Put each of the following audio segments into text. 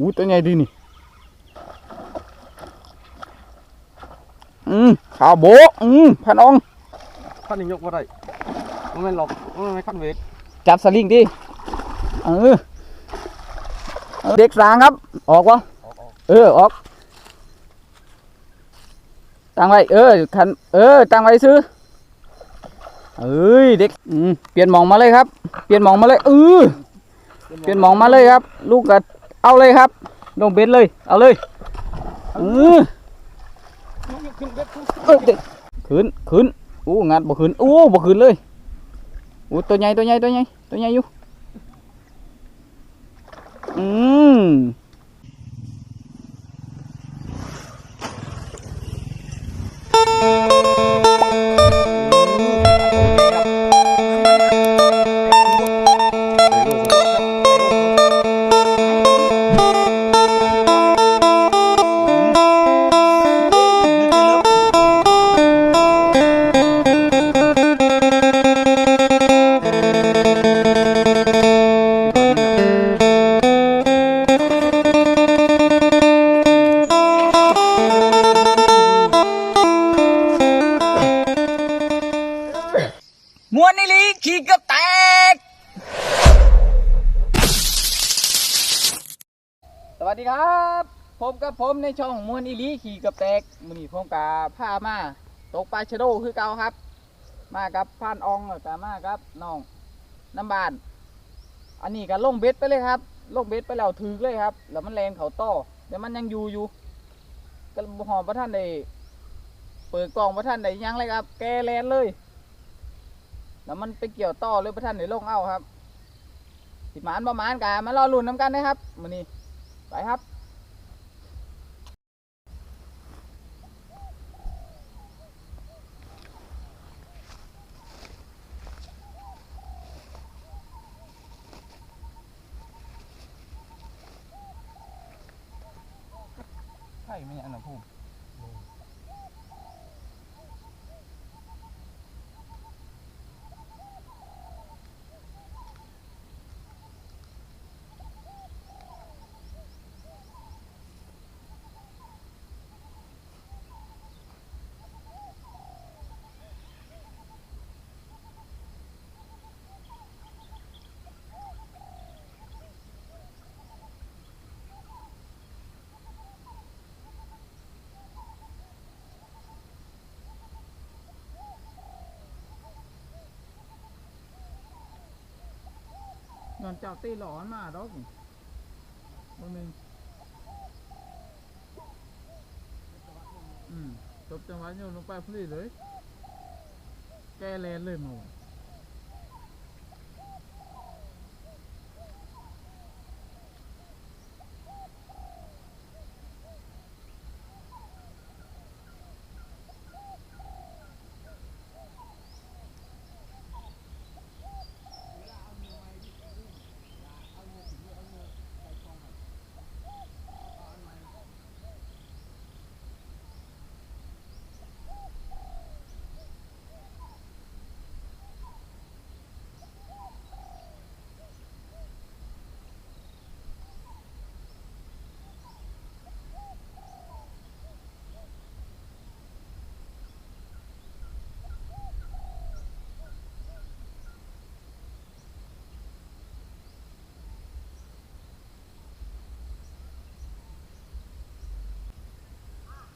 อู้ตัวใหญ่ดีนี่อืมขาวโบะอืมพันองขั้นนี้ยกมาได้มันไม่หลอกมันไม่ขั้นเวทจับสลิงดิเออเออเด็กสางครับ ออกวะออกออกเออออกตั้งไว้เออคันเออตั้งไว้ซื้อเอ้ยเด็กอืมเปลี่ยนหมองมาเลยครับ เปลี่ยนหมองมาเลยเออเปลี่ยนหมองมาเลยครับ ลูกก็ เอาเลยครับลงเบ็ดเลย เอาเลยเออขึ้นขึ้นอู้งัดบ่ขึ้นอู้บ่ขึ้นเลยอู้ตัวใหญ่ตัวใหญ่ตัวใหญ่ตัวใหญ่อยู่อืม ผมกับผมในช่องมวนอีลีขี่กับแตกมือนีผมกับพามาตกปลาชะโดคือเก่าครับ มากับพานอองแล้วกับมากับน้องน้ำบาน อันนี้ก็ลงเบ็ดไปเลยครับลงเบ็ดไปแล้วถือเลยครับ แล้วมันแลนเขาต่อแต่มันยังอยู่อยู่ก็หอมพระท่านได้เปิดกล่องพระท่านได้ยังเลยครับ แกแลนเลย แล้วมันไปเกี่ยวต่อเลยพระท่านได้ลงเอาครับสิมานประมาณกันมารอลุ้นน้ำกันนะครับมือนี้ไปครับ ใช่ไหมเนี่ยนะพูมนอนเจ้าตีหลอนมาดอกบางหนึ่งอืมจบ จังหวะโยนลงไปพอดีเลยแกแลนเลยหมู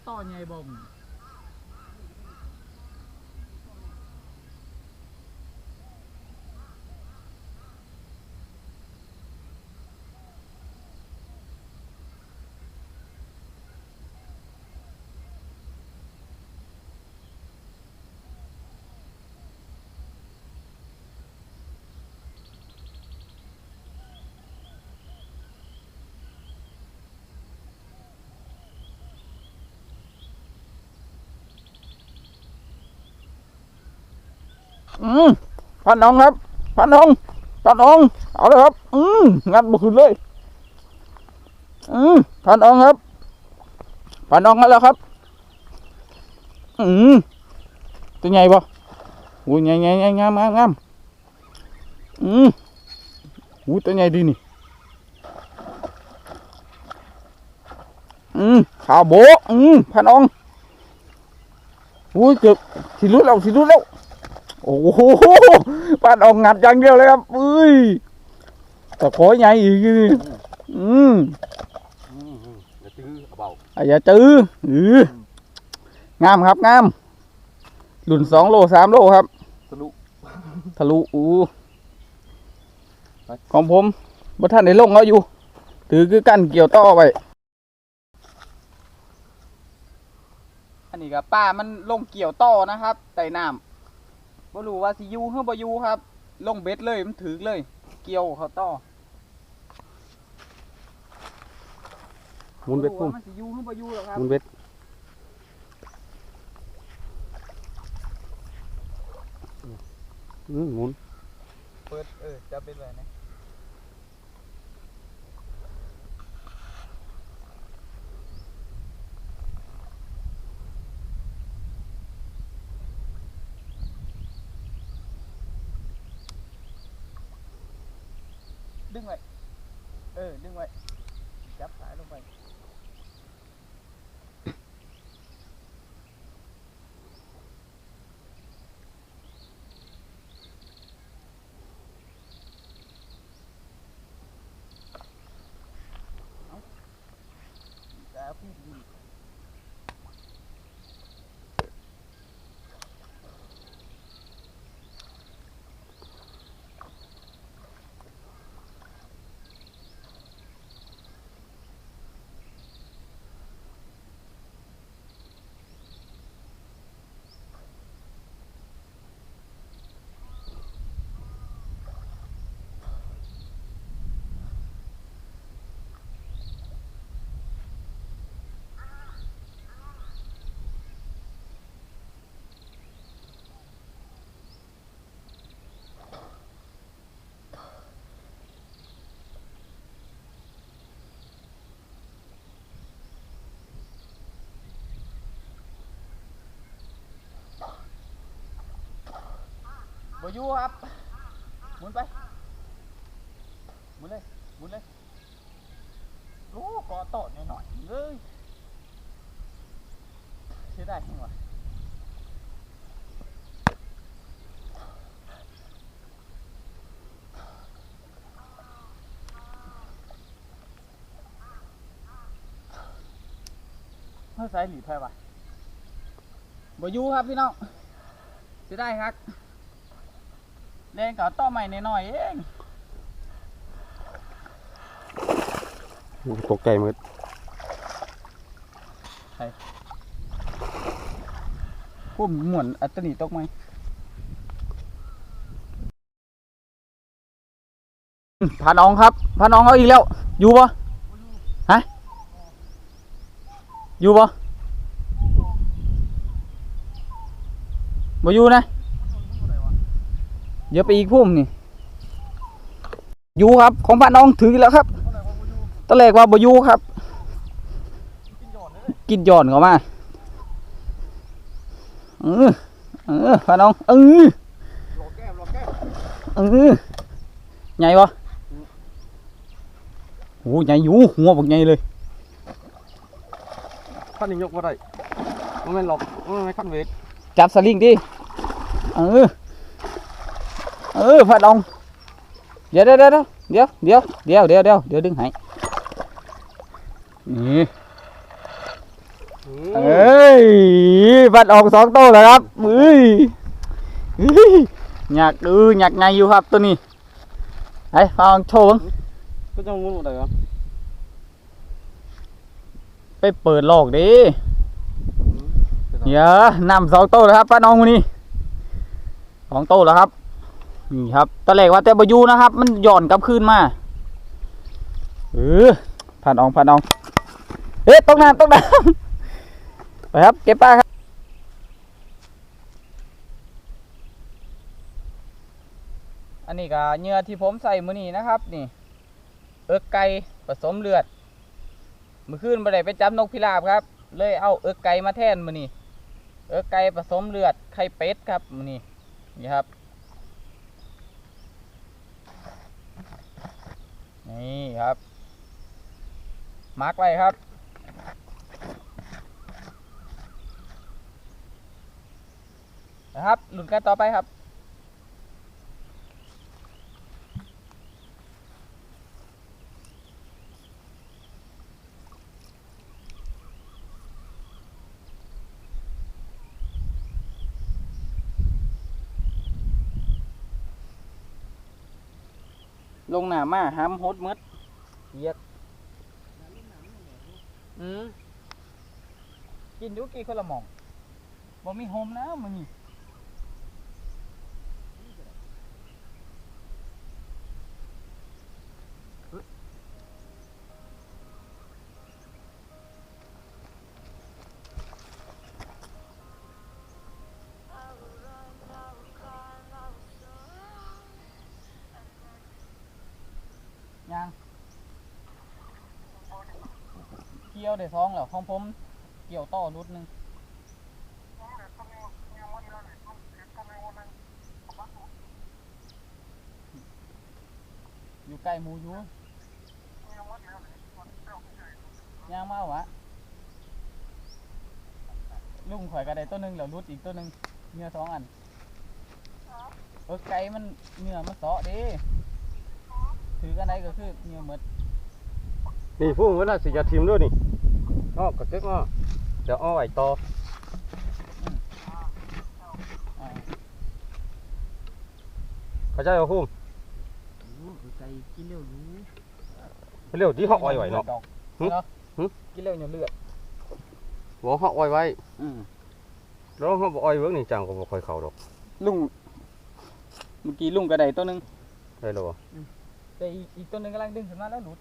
ต่อไงบ่ม อืมพันน้องครับพันน้องพันน้องเอาเลยครับ อืมงัดบุขึ้นเลยอืมพันน้องครับพันน้องแล้วครับ อืมตัวใหญ่ปะโอ้ยใหญ่ใหญ่ใหญ่งามงามงามอืมโอ้ยตัวใหญ่ดีนี่อืมขาวโบอืมพันองอุ้ยเกือบสิรุดแล้วสิรุดแล้ว โอ้โหพันองงัดอย่างเดียวเลยครับอุ้ยตะโขอยใหญ่อีกอืมอืมอืมเดี๋ยวจื้อเอาเบาอะอย่าจื้ออืองามครับงามหลุนสองโลสามโลครับ ทะลุ ทะลุ อู้ของผมบ่ท่านได้ลงเอาอยู่ ถือคือกันเกี่ยวต่อไป อันนี้ก็ป้ามันลงเกี่ยวต่อนะครับใต้น้ำ บ่รู้ว่าสิอยู่หรือบ่อยู่ครับ ลงเบ็ดเลยมันถือเลย เกี่ยวเขาต่อหมุนเบ็ดบ่พุ่รู้มว่ามันสิอยู่หรือบ่อยู่หรอกครับหมุนเบ็ดอืมหมุนเปิดเออจะเป็นไรนะ Mm-hmm. บอยู่ครับหมุนไปหมุนเลยหมุนเลยโอ้กอโตดหน่อยๆเลยเสียดายจังวะเฮ้ยสายหลีไพ่วะบอยู่ครับพี่น้องเสียดายครับ แรงกับต่อใหม่หน่อยๆเองตกใจหมืดพุ่มหมุนอัตนีตกไหมพาน้องครับพาน้องเขาอีกแล้ว อยู่ปะฮะ อยู่ปะบ่อยู่นะ เดี๋ยวไปอีกพุ่มนี่อยู่ครับ ของพาน้องถืออีกแล้วครับตอนแรกว่าบ่อยู่ครับ กินหย่อนเข้ามาเออเออพาน้องเออรอแก้มรอแก้มเออใหญ่ปะโอ้ใหญ่อยู่หัวบักใหญ่เลยขั้นนี้ยกว่าได้มันไม่นหลอกมันไม่นขั้นเวทจับสลิงดิเออ เออพาน้องเดี๋ยวเดี๋ยวเดี๋ยวเดี๋ยวเดี๋ยวเดี๋ยวเดี๋ยวเดี๋ยวเดี๋ยวดึงให้นี่เอเอ้ยบัดออกสองโต้แล้วครับมืออยากดูอยากไงอยู่ครับตัวนี้ไอ้ฟังโชว์เบิ่งก็จะหมุนหมดเลยครับไปเปิดโลกดิเดี๋ยอะนำสองโต้แล้วครับป้าน้องคนนี้สองโต้แล้วครับ นี่ครับตะแหลกว่าแต่บอยูนะครับ มันหย่อนกลับคืนมาเออผ่านอองผ่านอองเอ๊ะตกน้ำตกน้ำไปครับเก็บปลาครับอันนี้ก็เหยื่อที่ผมใส่มือนี้นะครับ นี่เอิกไก่ผสมเลือดมื่อคืนบ่ได้ไปจับนกพิราบครับ เลยเอาเอิกไก่มาแทนมือนี้เอิกไก่ผสมเลือดไข่เป็ดครับมือนี้นี่ครับ นี่ครับมาร์กไว้ครับ นะครับหลุดกันต่อไปครับ ลงหนามาห้ำฮดหมดเยียดอืมกินอยุกี่คนละหม่องบ่มีโฮมนะมึงนี่ กี่ยวได้ท้องแล้วของผมเกี่ยวต่อรุดหนึงอยู่ใกล้หมูอยู่ย่างมาวะลุงข่อยก็ได้ตัวหนึ่งแล้วรุดอีกตัวหนึ่งเนื้อสองอันเออไก่มันเนื้อมันเสาะดิถือกันได้ก็คือเนื้อหมดนี่พุ่งเวลาสิจะทิมด้วยนี่ อ้อกระเจ๊กอ้อเดี๋ยวอ้อไอ้ต่ออ่าเข้าใจเอาพุ่งใจกินเร็วรู้เร็วที่เขาอ้อยไว้เนาะหึเนาะ หึ กินเร็วอย่าเลือดบอกเขาอ้อยไว้อืมแล้วเขาบอกอ้อยเวิร์กนี่จังก็บ่ค่อยเข้าดอกลุงเมื่อกี้ลุงกระไดตัวหนึงได้แล้วบ่แต่อีกอีกตัวหนึงกำลังดึงขึ้นมาแล้วหลุด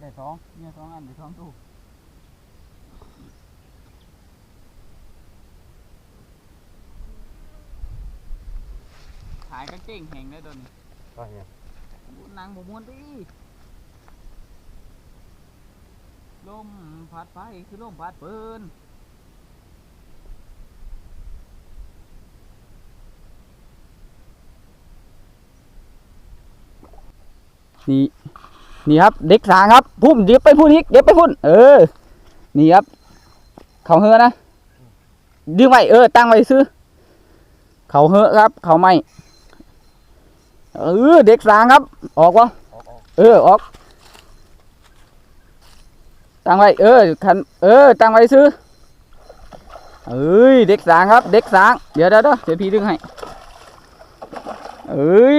ได้สองเนี่ยสองอันได้สองตู้ ขายกางเกงแห้งได้ตัวนี้ไปเนี่ยนางบม้วนดิลมพัดไปคือลมพัดเปินนี่นี่ครับเด็กสางครับพุ่มเดี๋ยวไปพุ่นอีกเดี๋ยวไปพุ่นเออ นี่ครับ เขาเฮือนะดึงไว้เออตั้งไว้ซื้อ เขาเฮือครับ เขาไม่ เออเด็กสางครับ ออกวะออกออกเออออกตั้งไว้เออคันเออตั้งไว้ซื้อเอ้ยเด็กสางครับ เด็กสางเดี๋ยวเดี๋ยวเดี๋ยวเดี๋ยวพี่ดึงให้เอ้ย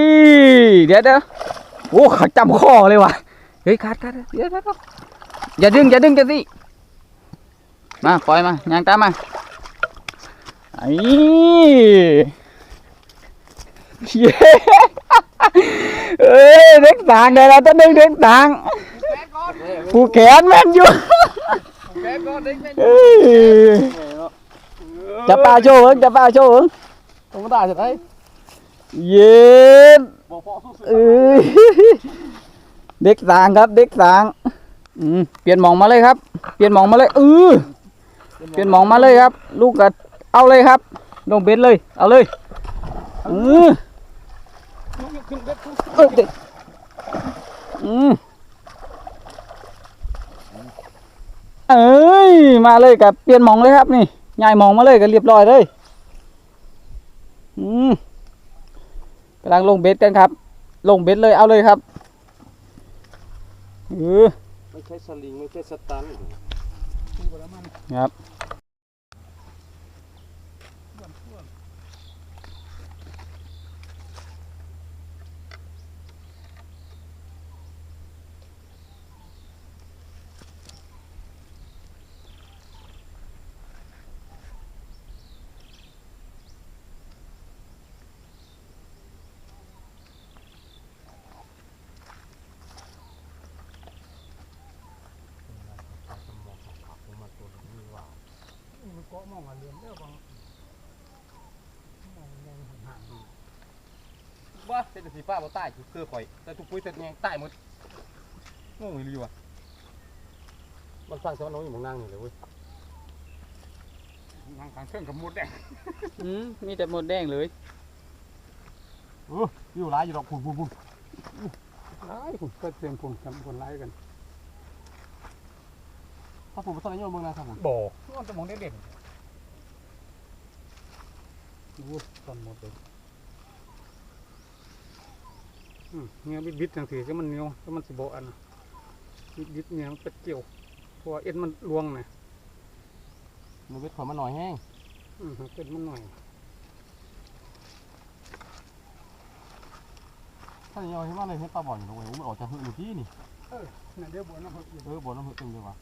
เดี๋ยวเดี๋ยวโอ้ขาจำข้อเลยว่ะเฮ้ยขาดขาดเดี๋ยวเดี๋ยวเดี๋ยวอย่าดึงอย่าดึงจะสิมาปล่อยมายางตามมาไอ้เย้ เอ้ยเด็กต่างได้แล้วตัวหนึงเด็กต่างผูกแขนแม่นอยู่เอ้ยจะปลาโชว์เอิงจะปลาโชว์เอิงธรรมดาจะได้เย็นบ่พอสู้เอ้ยเด็กต่างครับ เด็กต่างอืมเปลี่ยนหมองมาเลยครับ เปลี่ยนหมองมาเลยเออเปลี่ยนหมองมาเลยครับ ลูกก็เอาเลยครับลงเบ็ดเลย เอาเลยเออ ขึ้นเบ็ดขึ้นเอ้ยเด็กอืมเอ้ยมาเลยกับเปลี่ยนมองเลยครับนี่ย้ายมองมาเลยก็เรียบร้อยเลยอืมกำลังลงเบ็ดกันครับ ลงเบ็ดเลยเอาเลยครับเออไม่ใช่สลิงไม่ใช่สตันครับ เกาะมองมาเรียนเด้อบ่ว่าเศรษฐีป้าบ่ตายคือคือข่อย แต่ทุกปุ้ยแต่แยงตายหมดงงอีหลีว่ะมันสร้างแต่ว่าน้องอยู่หมองนั่งนี่เลยเว้ยนั่งกลางเครื่องกับมุดแดงอืมมีแต่หมดแดงเลยเอออยู่หลายอยู่ดอกพุ่นพุ่นพุ่นหลายพุ่นก็เตรียมพุ่นกันพุ่นหลายกันถ้าผมบ่ทันได้โยนเบิ่งนะครับผมบ่มันจะมองได้เด่น ดูต้นหมดเลยอืมเนี่ยบิดบิดๆจังสีก็มันเหนียวก็มันสิบอันน่ะบิดบิดๆเนี่ยมันเป็นเกี่ยวเพราะว่าเอ็นมันลวงนะมันเวทขอมาหน่อยแห้งอืมเป็นมันหน่อยถ้าอย่างนี้ว่าเลยเฮ็ดปลาบ่อนอยู่ตรงไหนมันออกจากหื้อหมู่ที่นี่นั่นเดี๋ยวบัวน้ำเขาอีกเออบ่อน้ำหื้อเต็มเลยวะ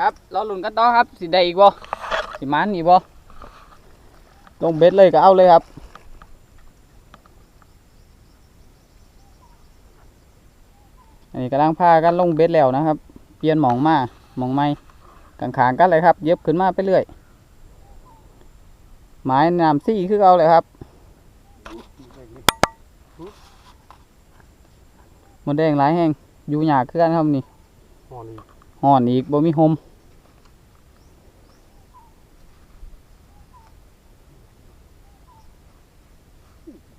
ครับเราลุ้นกันต่อครับสิได้อีกบ่สิมันอีกบ่ลงเบ็ดเลยก็เอาเลยครับอันนี้กำลังพากันลงเบ็ดแล้วนะครับ เปลี่ยนหมองมาหมองไม่กางขางกันเลยครับ เย็บขึ้นมาไปเรื่อยไม้น้ำซี่คือเอาเลยครับหมดแดงหลายแห้งอยู่หยาคือกันครับนี่ ห่อนี่ห่อนอีกบ่มีหม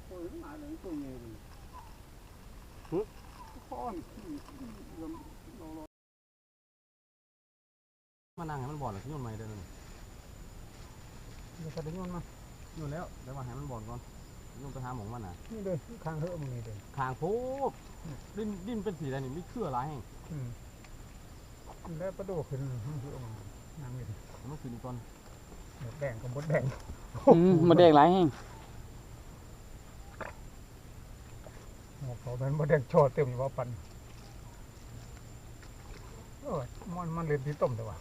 โอ้ยมาเลยตัวใหญ่เลยพ่อนมานั่งให้มันบ่อนแล้วที่โยนไม้เด้อนั่นเดี๋ยวจะได้ยนมาโยนแล้วเดี๋ยวมาให้มันบ่อนก่อนโยนไปหาหมองมันน่ะนี่เลยข้างเถอะมึงนี่เลยคางโพบดินดินเป็นสีอะไรนี่มีเครือหลายแห้งอืม แล้วประโดดขึ้นข้างเถอะมึงนั่งนี่เอามันขึ้นก่อนหมดแดงกับหมดแดงอืมหมดแดงหลายแห้งหมดเขาเป็นหมดแดงโชดเต็มอยู่ว่าปันโอ้ยมันมันเล่นที่ต้มแต่ว่า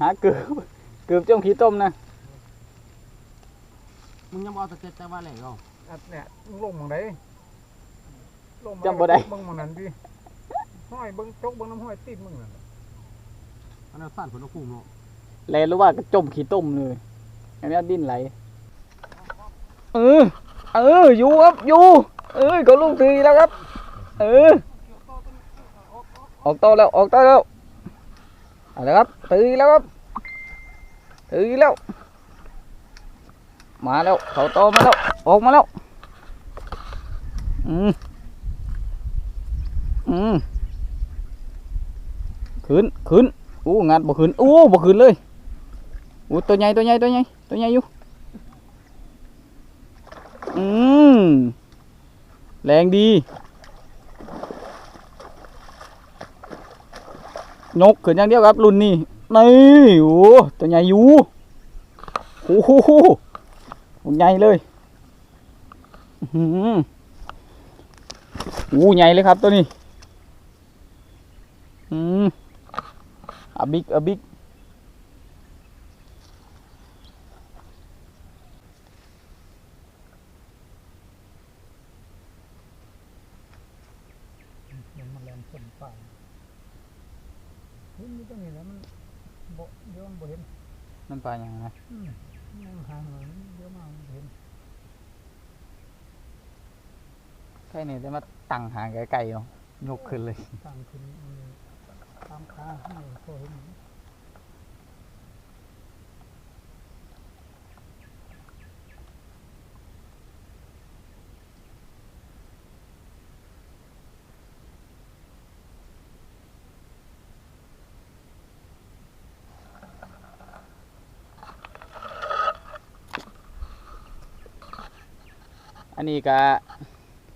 หาเกือบเกือบจ้องขี้ต้มนะมึงยังบ่เอาตะเกียบแต่ว่าแหล่ก็อันเนี่ยมึงลงมังไดลงมา จำบ่ได้ เบิ่งมังนั้นดิห้อยเบิ่งจกเบิ่งน้ำห้อยตีนมึงนั่นอันนั้นสั้นผลคุ้มเนาะแลรู้ว่าก็จมขี้ต้มเลยอันนี้ดิ้นไหล เออ เออ อยู่ครับ อยู่ เอ้ยก็ลูกตีแล้วครับ เออ ออกโตอแล้ว ออกโตอแล้วเอาละครับตีแล้วครับตีแล้ว มาแล้ว เขาโตมาแล้ว ออกมาแล้ว อืม อืมขึ้นขึ้นอู้งัดบ่ขึ้นอู้บ่ขึ้นเลยอู้ตัวใหญ่ตัวใหญ่ตัวใหญ่ตัวใหญ่อยู่อืมแรงดียกขึ้นอย่างเดียวครับรุ่นนี้นี่โอ้ตัวใหญ่อยู่โอ้โหใหญ่เลยอื้อหืออู้ใหญ่เลยครับตัวนี้ อืม a big a big เห็นมันแรงคนป่าเห็นนี่ตรงนี้แล้วมันบ่เดี๋ยวมันบ่เห็นนั่นปลาอย่างไรอืมนั่งห่างเลยเดี๋ยวมามันบ่เห็นใช่เนี่ยแต่มาตั้งหางไกลๆเนาะยกขึ้นเลยตามขึ้นมัน ตามขาให้พอเห็นอันนี้ก็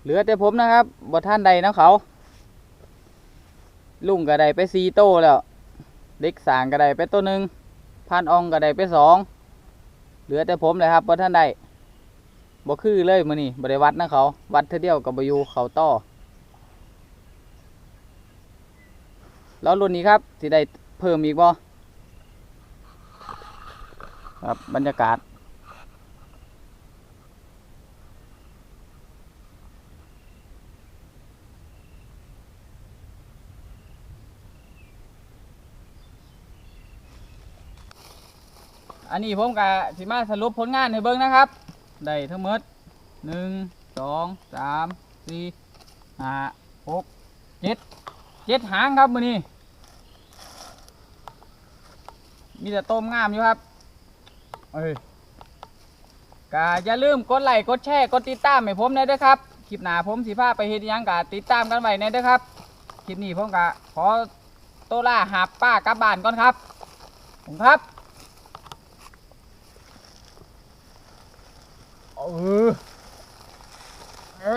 เหลือแต่ผมนะครับบ่ท่านใดนะเขา ลุงก็ได้ไปสีโตแล้ว เด็กสางก็ได้ไปตัวหนึ่งพันอองก็ได้ไปสองเหลือแต่ผมเลยครับบ่ท่านใดบ่คือเลยมือนี้บ่ได้วัดนะเขาวัดเท่าเดียวกับบอยูเขาต่อแล้วรุ่นนี้ครับสิได้เพิ่มอีกบ่ครับบรรยากาศ อันนี้ผมกับสิมาสรุปผลงานให้เบิ่งนะครับ ได้ทั้งหมดหนึ่งสองสามสี่ห้าหกเจ็ดเจ็ดหางครับมือนี้ มีแต่ต้มงามอยู่ครับ เอ้ยก็อย่าลืมกดไลค์กดแชร์กดติดตามให้ผมหน่อยเด้วยครับ คลิปหน้าผมสิพาไปเฮ็ดหยังกะติดตามกันไว้หน่อยเด้วยครับ คลิปนี้ผมกะขอโตวล่าหาป้ากลับบ้านก่อนครับผมครับ เออเอ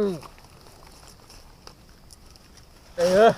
อเออ